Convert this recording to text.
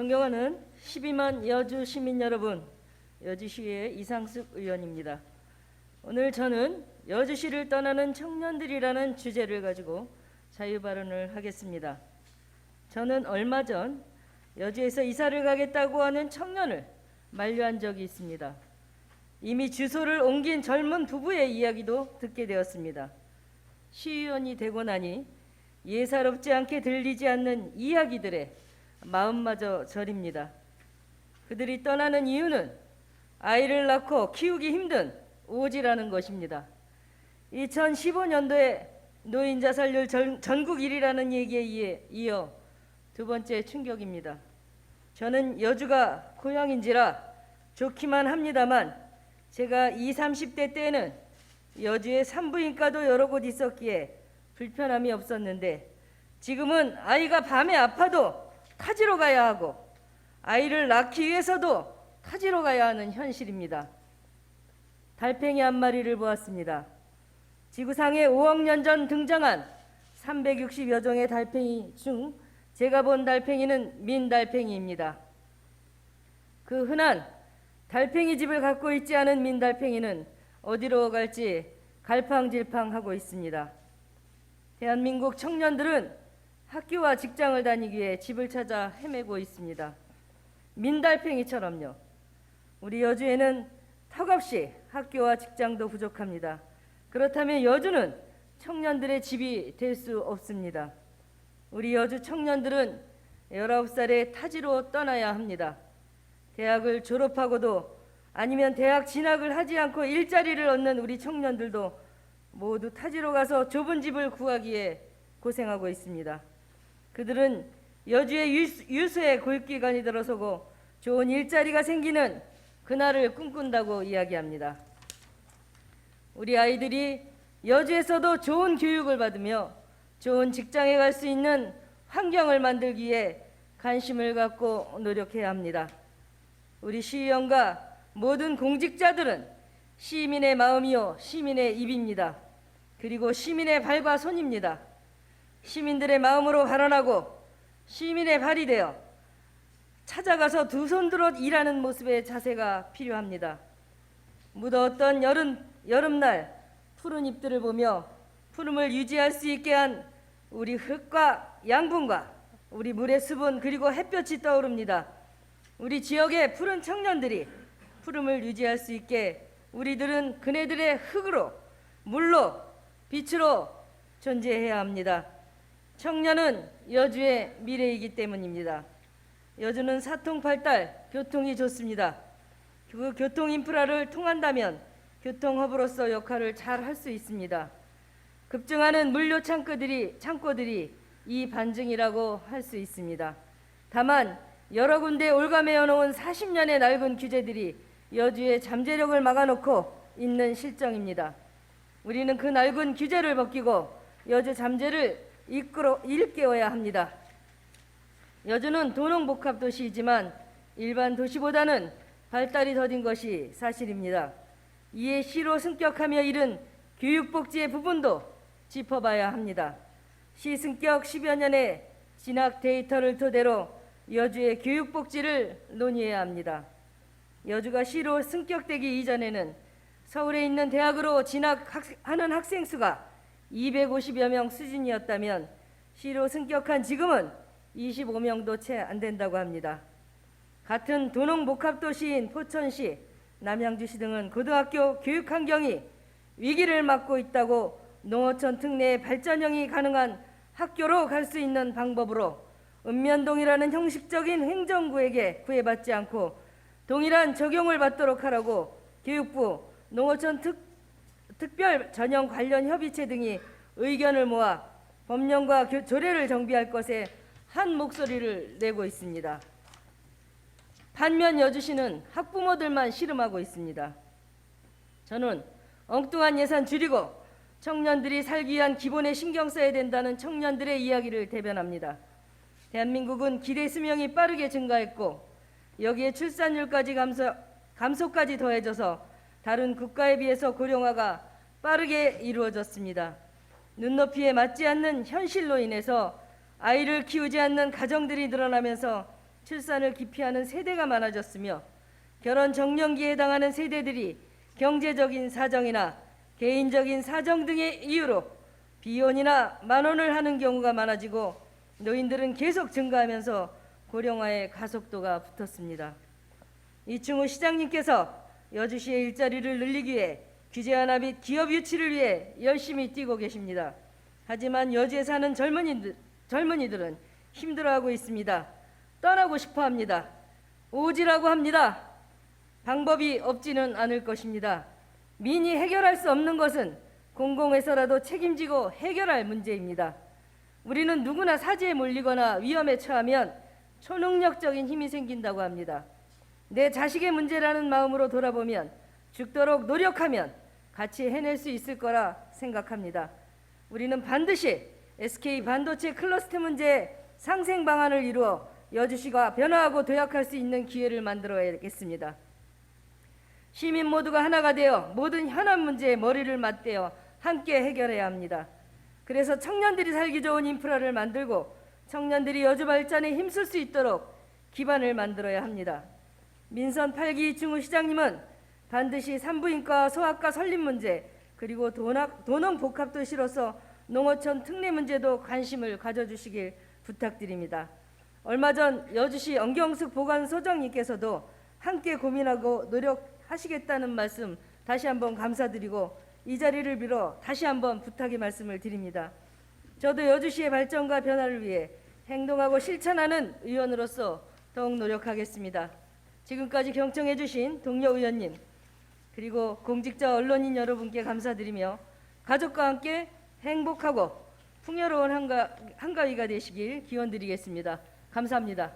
존경하는 12만 여주 시민 여러분, 여주시의 이상숙 의원입니다. 오늘 저는 여주시를 떠나는 청년들이라는 주제를 가지고 자유 발언을 하겠습니다. 저는 얼마 전 여주에서 이사를 가겠다고 하는 청년을 만류한 적이 있습니다. 이미 주소를 옮긴 젊은 부부의 이야기도 듣게 되었습니다. 시의원이 되고 나니 예사롭지 않게 들리지 않는 이야기들에 마음마저 저립니다. 그들이 떠나는 이유는 아이를 낳고 키우기 힘든 오지라는 것입니다. 2015년도에 노인 자살률 전, 전국 1위라는 얘기에 이어 두 번째 충격입니다. 저는 여주가 고향인지라 좋기만 합니다만 제가 20, 30대 때는 여주에 산부인과도 여러 곳 있었기에 불편함이 없었는데 지금은 아이가 밤에 아파도 타지러 가야 하고 아이를 낳기 위해서도 타지러 가야 하는 현실입니다. 달팽이 한 마리를 보았습니다. 지구상에 5억 년 전 등장한 360여 종의 달팽이 중 제가 본 달팽이는 민달팽이입니다. 그 흔한 달팽이 집을 갖고 있지 않은 민달팽이는 어디로 갈지 갈팡질팡하고 있습니다. 대한민국 청년들은 학교와 직장을 다니기 위해 집을 찾아 헤매고 있습니다. 민달팽이처럼요. 우리 여주에는 턱없이 학교와 직장도 부족합니다. 그렇다면 여주는 청년들의 집이 될 수 없습니다. 우리 여주 청년들은 19살에 타지로 떠나야 합니다. 대학을 졸업하고도 아니면 대학 진학을 하지 않고 일자리를 얻는 우리 청년들도 모두 타지로 가서 좁은 집을 구하기에 고생하고 있습니다. 그들은 여주의 유수- 유수의 골기관이 들어서고 좋은 일자리가 생기는 그날을 꿈꾼다고 이야기합니다. 우리 아이들이 여주에서도 좋은 교육을 받으며 좋은 직장에 갈 수 있는 환경을 만들기 위해 관심을 갖고 노력해야 합니다. 우리 시의원과 모든 공직자들은 시민의 마음이요 시민의 입입니다. 그리고 시민의 발과 손입니다. 시민들의 마음으로 발언하고 시민의 발이 되어 찾아가서 두 손 들어 일하는 모습의 자세가 필요합니다. 무더웠던 여름 여름날 푸른 잎들을 보며 푸름을 유지할 수 있게 한 우리 흙과 양분과 우리 물의 수분 그리고 햇볕이 떠오릅니다. 우리 지역의 푸른 청년들이 푸름을 유지할 수 있게 우리들은 그네들의 흙으로 물로 빛으로 존재해야 합니다. 청년은 여주의 미래이기 때문입니다. 여주는 사통팔달 교통이 좋습니다. 그 교통 인프라를 통한다면 교통 허브로서 역할을 잘 할 수 있습니다. 급증하는 물류 창고들이 창고들이 이 반증이라고 할 수 있습니다. 다만 여러 군데 올가매어 놓은 40년의 낡은 규제들이 여주의 잠재력을 막아놓고 있는 실정입니다. 우리는 그 낡은 규제를 벗기고 여주 잠재를 이끌어 일깨워야 합니다. 여주는 도농복합 도시이지만 일반 도시보다는 발달이 더딘 것이 사실입니다. 이에 시로 승격하며 이른 교육복지의 부분도 짚어봐야 합니다. 시 승격 10여 년의 진학 데이터를 토대로 여주의 교육복지를 논의해야 합니다. 여주가 시로 승격되기 이전에는 서울에 있는 대학으로 진학하는 학생 수가 250여 명 수준이었다면 시로 승격한 지금은 25명도 채 안 된다고 합니다. 같은 도농 복합 도시인 포천시, 남양주시 등은 고등학교 교육 환경이 위기를 맞고 있다고 농어촌 특례 발전형이 가능한 학교로 갈 수 있는 방법으로 읍면동이라는 형식적인 행정구에게 구애받지 않고 동일한 적용을 받도록 하라고 교육부 농어촌 특, 특별 전형 관련 협의체 등이 의견을 모아 법령과 교- 조례를 정비할 것에 한 목소리를 내고 있습니다. 반면 여주시는 학부모들만 씨름하고 있습니다. 저는 엉뚱한 예산 줄이고 청년들이 살기 위한 기본에 신경 써야 된다는 청년들의 이야기를 대변합니다. 대한민국은 기대 수명이 빠르게 증가했고 여기에 출산율까지 감소, 감소까지 더해져서 다른 국가에 비해서 고령화가 빠르게 이루어졌습니다. 눈높이에 맞지 않는 현실로 인해서 아이를 키우지 않는 가정들이 늘어나면서 출산을 기피하는 세대가 많아졌으며 결혼 정년기에 해당하는 세대들이 경제적인 사정이나 개인적인 사정 등의 이유로 비혼이나 만원을 하는 경우가 많아지고 노인들은 계속 증가하면서 고령화의 가속도가 붙었습니다. 이충우 시장님께서 여주시의 일자리를 늘리기 위해 규제 완화 및 기업 유치를 위해 열심히 뛰고 계십니다. 하지만 여주에 사는 젊은이들, 젊은이들은 힘들어하고 있습니다. 떠나고 싶어 합니다. 오지라고 합니다. 방법이 없지는 않을 것입니다. 민이 해결할 수 없는 것은 공공에서라도 책임지고 해결할 문제입니다. 우리는 누구나 사지에 몰리거나 위험에 처하면 초능력적인 힘이 생긴다고 합니다. 내 자식의 문제라는 마음으로 돌아보면 죽도록 노력하면 같이 해낼 수 있을 거라 생각합니다. 우리는 반드시 SK 반도체 클러스터 문제의 상생 방안을 이루어 여주시가 변화하고 도약할 수 있는 기회를 만들어야겠습니다. 시민 모두가 하나가 되어 모든 현안 문제에 머리를 맞대어 함께 해결해야 합니다. 그래서 청년들이 살기 좋은 인프라를 만들고 청년들이 여주 발전에 힘쓸 수 있도록 기반을 만들어야 합니다. 민선 8기 이충우 시장님은 반드시 산부인과 소아과 설립 문제 그리고 도낙, 도농 복합도시로서 농어촌 특례 문제도 관심을 가져주시길 부탁드립니다. 얼마 전 여주시 엄경숙 보건소장님께서도 함께 고민하고 노력하시겠다는 말씀 다시 한번 감사드리고 이 자리를 빌어 다시 한번 부탁의 말씀을 드립니다. 저도 여주시의 발전과 변화를 위해 행동하고 실천하는 의원으로서 더욱 노력하겠습니다. 지금까지 경청해 주신 동료 의원님 그리고 공직자 언론인 여러분께 감사드리며 가족과 함께 행복하고 풍요로운 한가, 한가위가 되시길 기원드리겠습니다. 감사합니다.